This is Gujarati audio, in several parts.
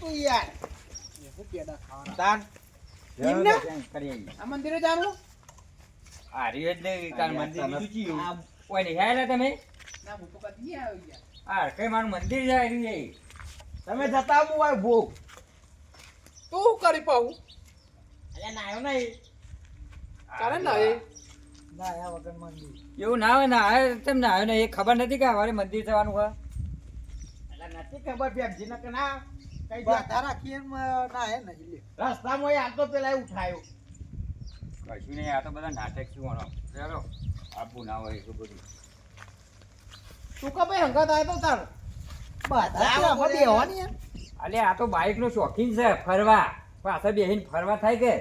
તું યાર હું પેડા ખાવાના તાન કરી. આ મંદિરે હારી નહીં, કાલ મંદિર બીજું ચિયું. તમે ના હું આ મારું મંદિર જાય રહ્યું તમે જતા આવું હોય ભો તું શું કરી પાઉં અલ્યા નાયો નહીં તારે ના એ વગર મંદિર એવું ના હોય ના તેમ ના આવ્યો ને એ ખબર નથી કે અમારે મંદિર જવાનું હોય એટલે નથી ખબર બેમજી ને કે ના ના હે નહીં રસ્તામાં એ હાલતો પેલા ઉઠાયો કશું નહીં આ તો બધા નાટક શું ચાલો આપવું ના હોય એટલું બધું. તું કે ભાઈ હંગાત આવ્યો તો તાર? અલે આ તો બાઇક નો શોખીન છે ફરવા. પાછા બેહીને ફરવા થાય કે?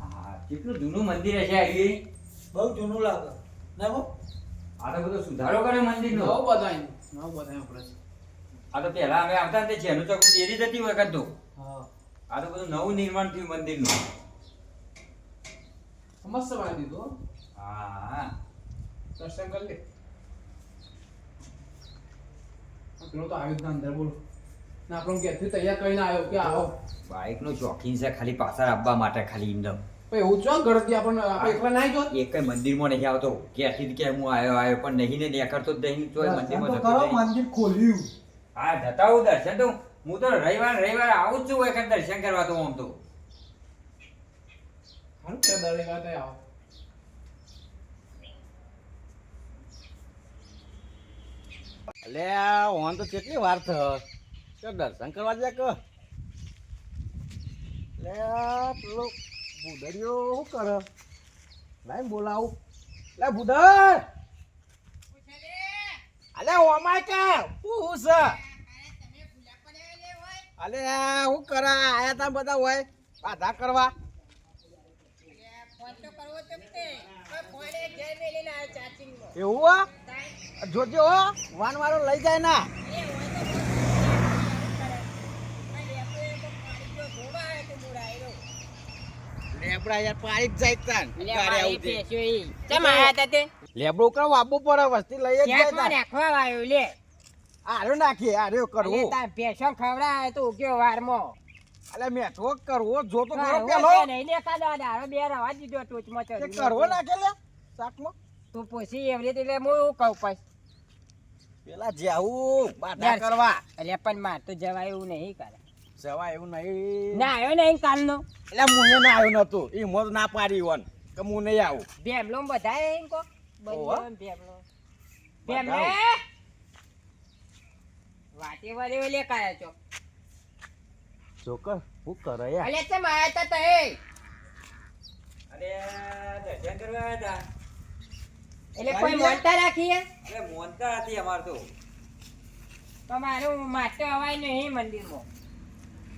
હા કેટલું જૂનું મંદિર હશે આવી બહુ જૂનું લાગે. ના આ તો બધો સુધારો કરે મંદિર નો નવ બધાય નવ બધાય આપણે. આ તો પેલા અમે આવતા ને તે જેનું ચોક ડેરી જતી વખત તો. હા. આ તો બધું નવું નિર્માણ થયું મંદિરનું મસ્ત બનાવી દીધું હા. દર્શન કરી લે. પેલો તો આવ્યો ના અંદર બોલો. ના આપણો ઘેરથી તૈયાર કરીને આવ્યો કે આવો. બાઇક નો શોખીન છે ખાલી પાછળ આપવા માટે ખાલી ઇન્દમ ભાઈ એવું છો ગળતી આપણને આપણે એકલા નાઈ જો એક કઈ મંદિરમાં નહીં આવતો. ક્યાંથી કે હું આવ્યો આવ્યો પણ નહીં ને નીકળતો જ નહીં તોય મંદિરમાં જતો મંદિર ખોલ્યું. હા જતા હું દર્શન તો હું. તો રવિવાર રવિવાર આવું જ છું એક દર્શન કરવા તો આમ તો. હારું કે દરે વાતે આવો. અલે ઓન તો કેટલી વાર થ દર્શન કરવા જાય કે. લે પેલો બુદરિયો શું કરે? લાઈન બોલાવું. લે બુદર અલે ઓમાય કે શું છે? અલે શું કરે? આયા તા બધા હોય. બાધા કરવા. એવું જોજો વાન વાળો લઈ જાય ના. લેબડા યાર પાડી જ જાય તાન ઉતારે આવું તે. લેબડો કરો વાબુ પર વસ્તી લઈ જ જાય તાન. આરો નાખીએ આરો કરવો. અલે મેઠો કરવો જો તો કરો પેલો. તે કરવો નાખે લે સાકમો તું પછી એવી રીતે એટલે હું એવું કહું પછી. પેલા જાવું બાધા કરવા. એટલે પણ માર તો જવાય એવું નહીં કરે. જવા એવું નહીં. ના આવ્યો નહીં કાલનો. એટલે મુને ના આવ્યું નતું ઈ મોત ના પાડી વન કે હું નહીં આવું. ભેમલો બધા એમ કો. ભેમલો. ભેમલે વાતે વરે ઓલે કાયા છો. જોકર હું કરે યાર. અલે ચમ આયા તા તે અરે દર્શન કરવા હતા એટલે કોઈ મોનતા રાખી હે? અરે મોનતા હતી અમાર તો. તો મારું માટે અવાય નહીં મંદિરમાં.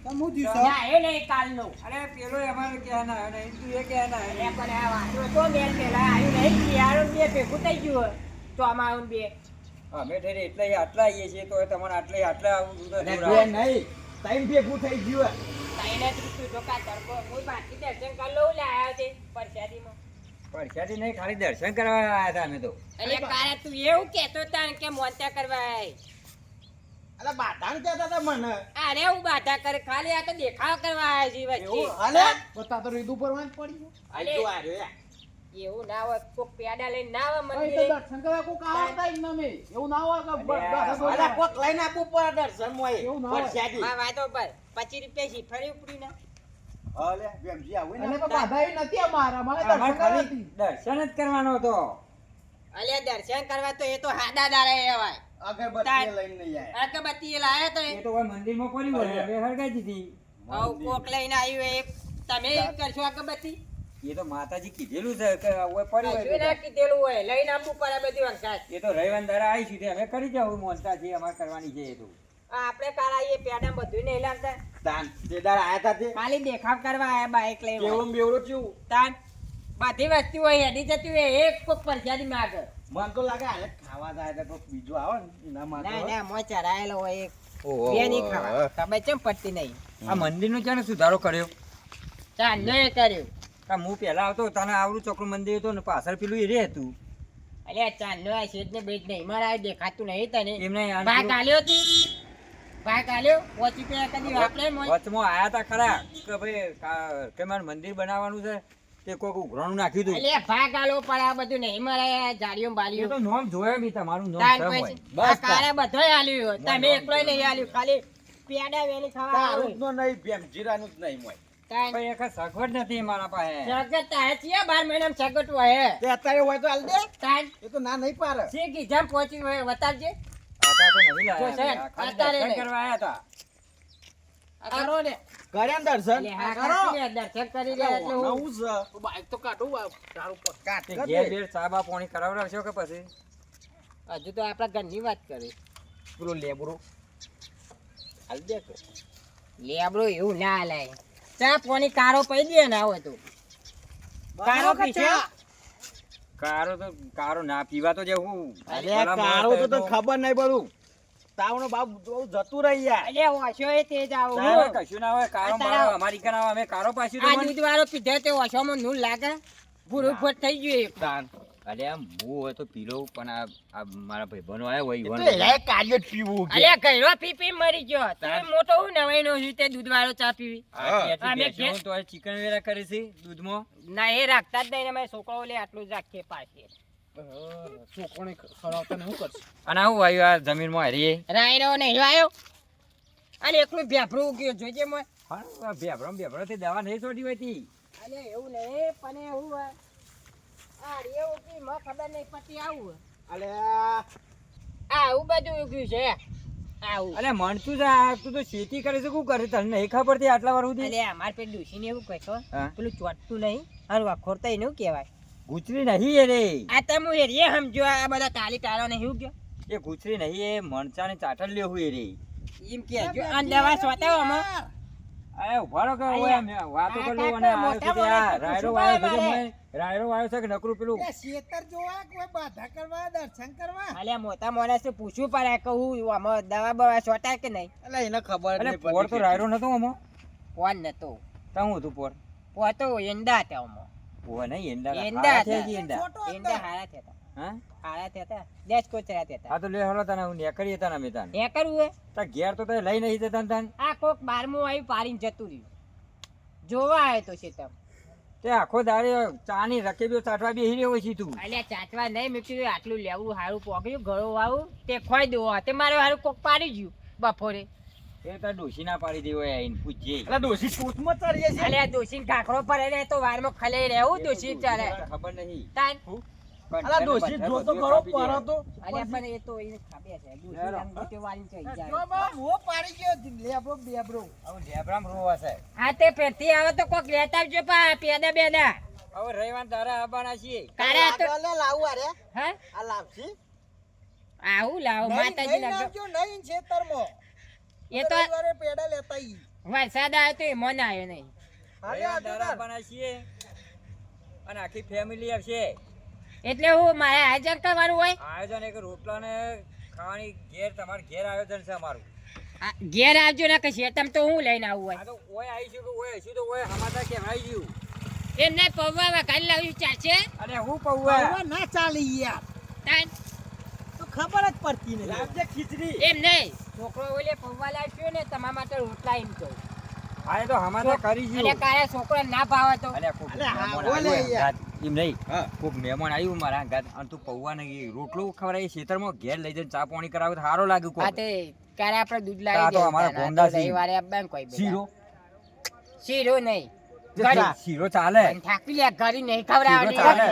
હું ના આવ્યો નહીં કાલનો. અરે પેલો અમારે ક્યાં ના આવ્યો નહીં તું એ ક્યાં ના આવ્યો પણ આ વાતો તો બેન પેલા આવ્યું નહીં શિયાળો બે ભેગું થઈ ગયું તો આમાં બે. અમે ઠેરે એટલે આટલા આવીએ છીએ તો તમારે આટલે આટલા આવું દૂર અને આવો. બે નહીં ટાઈમ ભેગું થઈ ગયું તાઈને તું તું જો હું બાકી દર્શન કરી લઉં લે આયો તે પરસાદીમાં. પરસાદી નહીં ખાલી દર્શન કરવા આવ્યા હતા અમે તો. એટલે કાલે તું એવું કહેતો હતા કે મોનતા કરવા આય અલે બાધાન કહેતા હતા મને. અરે હું બાધા કરે ખાલી આ તો દેખાવ કરવા છે વચ્ચે. બતા તો વાંચ પડી ગયો જો આ રહ્યો એવું ના હોય કોક પેડા લઈને ના આવે તો દર્શન કરવા કોક આવતા જ ના એવું ના હોય કે બ- અલ્યા, દસ કોક લઈને આપવું પડે દર્શન મોય એવું ના હોય. પરસાદી. વાતો પર પચીસ રૂપિયા શીફરી ઉપડી ના અલે બેમજી આવું ને પણ બાધા નથી અમારા મારે દર્શન જ કરવાનો હતો. અલ્યા દર્શન કરવા તો એ તો હાડા દારે એવાય. અગરબત્તી લઈને જાય અગરબત્તી લાયા તો એ તો કોઈ મંદિરમાં પડી હોય બે અમે હળગાઈ દીધી આવ કોક લઈને આવ્યો એ તમે કરશો અગરબત્તી એ તો માતાજી કીધેલું છે કે ઓય પડી હોય કીધેલું હોય લઈને આપવું પડે બધી વખત એ તો રવિવાર દાડા આવી છે અમે કરી જાવ મોનતા છે અમારે કરવાની છે એ તો આપણે કાલ આવીએ પેડા બધું નહીં લાવતા તાન જેદાર આયા તા તે ખાલી દેખાવ કરવા આયા બાઈક લઈને કેવું બેવડું થયું તાન બધી વસ્તુ હોય હેડી જતી હોય એક કોક પરજાની માગે મને તો લાગે આને ખાવા જાય એટલે કોક બીજું આવે ને એના માટે ના ના મોં ચડાયેલો હોય એક. બે નહીં ખાવા ખબર ચમ પડતી નહીં? આ મંદિરનો છે ને સુધારો કર્યો? ચાંદલો એ કર્યું. આ હું પહેલા આવતો તને આવડું ચોકડું મંદિર હતું ને પાછળ પેલું એ રે હતું. અલ્યા ચાંદલો આ શેઠ ને બેટ નહીં. મારા દેખાતું નહીં તને. એમને ભાગ આલ્યો તી. ભાગ આલ્યો. પોચી પેલા કદી વાપરે વચમાં આયા તા ખરા. કે ભાઈ કે મારે મંદિર બનાવવાનું છે? તે કોઈક ઉઘરાણું નાખ્યું હતું અલ્યા ભાગ આલો પણ આ બધું નહીં મારા જાડીઓ બાલીઓ તો નોમ જોયો બી તમારું નોમ સમ હોય. બસ કારે બધોય આલ્યું તમે એકલોય નહીં આલ્યું ખાલી પેડા વેલી ખાવા તારું નો નહીં ભેમ જીરાનું જ નહીં મોય. તાન એક સગવડ નથી મારા પાસે. સગત તારે છીએ બાર મહિનામાં સગત હોય તે અત્યારે હોય તો હાલ દે. તાન એ તો ના નહીં પારે છે કીધા પહોંચી હોય વતાવજે આટા તો નહીં લાયા. અત્યારે કરવા આયા તા આ કરો ને. કર્યા દર્શન? કરો. દર્શન કરી લે એટલે હું નવું છે. બાઈક તો કાઢું આ તારું પર કાટ ઘેર બેર સાબા પાણી કરાવડાવશો કે પછી? હજુ તો આપણા ઘરની વાત કરી. પેલો લેબરો હાલ દે એવું ના લાય ચા પોની કારો પડી દે ને આવો તો. કારો પીશે? કારો તો કારો ના પીવા તો જે હું અરે ભલા કાળો માણસ તો તો- ખબર નહીં પડું. તાવનો બાપ જતું રહી યાર. અલે ઓશો એ તે જાવ તારે કશું ના હોય કારો મારો અમારી કના અમે કારો પાછી આ દૂધ વાળો પીધે તે ઓછોમાં નું લાગે. ભૂરો ફટ થઈ ગયો એક. દાન અલે આમ હું હોય તો પીલો પણ આ આ મારા ભાઈબંધો આવ્યો હોય તો ઈવન. એલાય કાર્ય પીવું કે. અલે કઈરો પી પી મરી ગયો. તમે મોટો હું નવાઈ નો છું તે દૂધ વાળો ચા પીવી. અમે તો ચિકન વેરા કરે છે દૂધમાં. ના એ રાખતા જ નહીં અમે છોકરાઓ લે આટલું જ રાખીએ પાછી. છોકરોને ખવડાવતા ને શું કરશે અને આવું આવ્યું આ જમીનમાં હારીએ. રાયરો નહીં આવ્યો. અને એકલું ભેભરું ગયો જોજે મોય. હા ભેભરો ભેભરો થી દવા નહીં છોડી હોય તી અલે એવું નહીં પણ એવું આ રેવું કે મને ખબર નહીં પછી આવું. અલે. આવું બધું ઉગ્યું છે. આવું. અરે મણતું જ તું તો ખેતી કરે છે શું કરે તને નહીં ખબર હતી આટલા વાર સુધી? અલે અમાર પેટ ડૂસીને એવું કહેશો હા પેલું ચોટતું નહીં અને વખોરતા એને એવું કહેવાય. ગુચરી નહીં એ રે. આ તમે એ રે સમજો આ બધા ટાલી ટાળો ને હું ગયો એ ગુચરી નહીં એ મણચાને ચાટલ લેવું એ રે. એમ કે જો આ દવા સોતાવો અમે અરે ઊભા કે ઓય અમે વાતો કરી લઉં અને આ છે આ માણસ વાયો છે મારે? મેં વાયો છે કે નકરું પેલું? શેતર જોવા કોઈ બાધા કરવા દર્શન કરવા? અલ્યા મોટા માણસે પૂછવું પડે? કે હું આમાં દવા બવા સોટાય કે નહીં? એટલે એને ખબર નહીં પોર તો રાયડો નતો આમાં? કોણ નતો. તો હું હતું પોર? પોતો એંડા હતા આમાં. ઓ એંડા એંડા હતા. એંડા. એંડા હારા થયા હા? હારા થયા દેશ કોચરા થયા હા તો લે હલો તને હું નેકરી હતા ને અમે તાન. હતા એ કરવું હે? તા ઘેર તો તે લઈ નહીં જતા ને આ કોક બારમું આવ્યું પાડીને જતું રહ્યું. જોવા આવ્યો તો છે તમ. તે આખો દાડે ચાની રકેબીઓ ચાટવા બેહી રહ્યો હોય છે તું. અલ્યા ચાચવા નહીં મેં કીધું આટલું લેવું સારું પોગ્યું ગળો વાવું તે ખોઈ દેવો. તે મારે હારું કોક પાડી ગયું બપોરે. એ તાર ડોશી ના પાડી દેવો આઈને પૂછજે. એટલે ડોશી ટૂથમાં ચડીએ છે અલ્યા દોશી કાકડો પડે ને તો વારમાં ખલાઈ રહેવું દોશી ચાલે. ખબર નહીં. તાન. અલા ડોશી જો તો ખરો પર તો. અલ્યા પણ એ તો એને ખબર છે. દોશી હેરો. આમ ગોટે ચઈ જાય. જો બા મો પાડી ગયો લેબરો બેબરો. હવે ઢેબરામ રોવા છે. હા તે પેથી આવે તો કોક લેતા આવજો પા પેદા બેદા. હવે રવિવાર દારા આવવાના છીએ. કારે તો લાવું આરે હા? આ લાવશી? આવું લાવો માતાજી ના નાખજો નહીં છેતરમાં. એ તો પેડા લેતા ઈ. વરસાદ આવ્યો તો એ મને આવ્યો નહીં. અને આખી ફેમિલી આવશે એટલે હું મારે આયોજન કરવાનું હોય? આયોજન એક રોટલા ને ખાવાની ઘેર તમારે ઘેર આયોજન છે અમારું. આ ઘેર આવજો ને કશી તમે તો હું લઈને આવું હોય. આ તો ઓય આવીશું કે ઓય હશું તો ઓય હમાતા કહેવાય ગયું. એમને પૌવા વઘારી લાવ્યું ચાચે અને હું પૌવા? ના ચાલી યાર. તો ખબર જ પડતી નહીં લાવજે ખીચડી. એમ નહીં. છોકરો ઓલે પૌવા લાવ્યો ને તમારા માટે રોટલા એમ કહું. આ તો હમાતા કરી અને ગયું કાલે છોકરો ના ભાવે તો. અલ્યા કોક અલ્યા હા, મહેમાન બોલે આવ્યું યાર. અંગાત. એમ નહીં કોક મહેમાન આવ્યું મારા અંગાત અને તું પૌવા નહીં રોટલો ખવડાવી ખેતરમાં ઘેર લઈ જઈને ચા પાણી કરાવે તો સારો લાગ્યું કોક. તે આપણે દૂધ લાગે લાવી તો અમારા. રવિવારે આપવાનું કોઈ શીરો? શીરો નહીં. શીરો ચાલે? થાકી લે ઘરી નહીં શીરો ચાલે.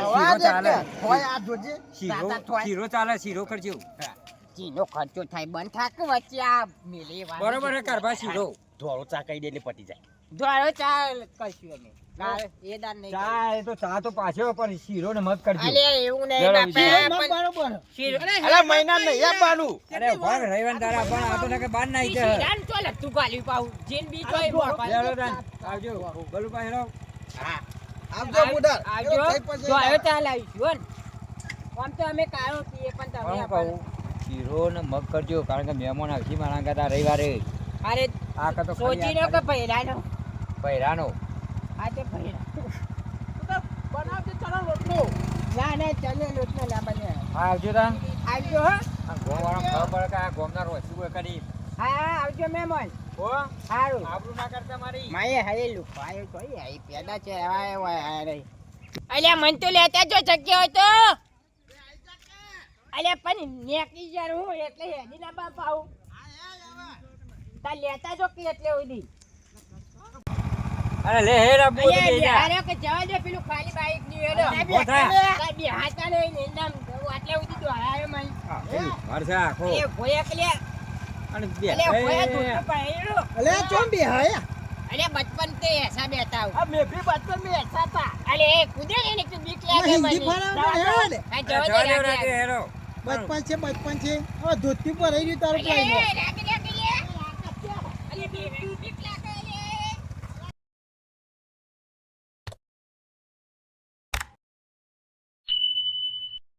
ખવડાવવાની શીરો ચાલે. શીરો ચાલે શીરો કરજો. જીનો ખર્ચો થાય. બંધ થાક વચ્ચે આ મિલી વાળું બરોબર હે કારભા શીરો ધોળો ચા કહી દે એટલે પટી જાય. ધોળો ચાલ કરશું અમે. એ દાન નહીં ચા એ તો ચા તો પાછો પણ શીરો ને મત કરજો. અલે એવું નહીં જરા બાપા, વિચારો. પણ બરોબર. શીરો અલા મહિના નહીં આપવાનું અરે ભાગ રવિવાર દાડા પણ આ તો ને કે ના શીરાને તો. જીન બી. આવજો. ગલું આવજો. બુડાર આવજો ને. આમ તો અમે કાળો પીએ પણ તમે કહું? શીરો ને મગ કરજો કારણ કે મહેમાન આવશે મારા કરતા રવિવારે. અરે આ કતો તો સોચીનો કે ભૈરાનો? પહેરાનો આ તે પહેરા બનાવજે ચણા રોટલો ના ના ચલે લોટનો લાંબા બને. હા આવજો તા. આવજો હા. ગોવાળો ખબર પડે કે આ ગોમના રોજથી કોઈ કરી હા હા આવજો મહેમાન હો? સારું આબરૂ ના કરતા મારી. માએ હાય લુકાયો તો આઈ પેડા છે આય વાય આય રે અલ્યા મન તો લેતા જો જગ્યા હોય તો. અલ્યા પણ નેકી જાર હું એટલે હેડી ના બાપ આવું. તા લેતા જો કે એટલે ઓલી અરે લે હે રા દે જા અરે કે જવા દે પેલું ખાલી બાઈકની હેડો. તા બે હાતા ને નિંદમ. એટલે ઉધી તો આયો મઈ વરસા આખો. એ ભોયા કલે અને બે અલે ભોયા તો પાયરો. અલે ચોમ બે હાયા અલે બચપન તે એસા બેતા હું અમે ભી બચપન મે એસા તા અલે કુદે ને કે બીક લાગે મને. હિન્દી ફરાવ હેડો આ જવા દે હેડો બચપન છે બચપન છે હવે ધોતી પર રહી ગયું તારું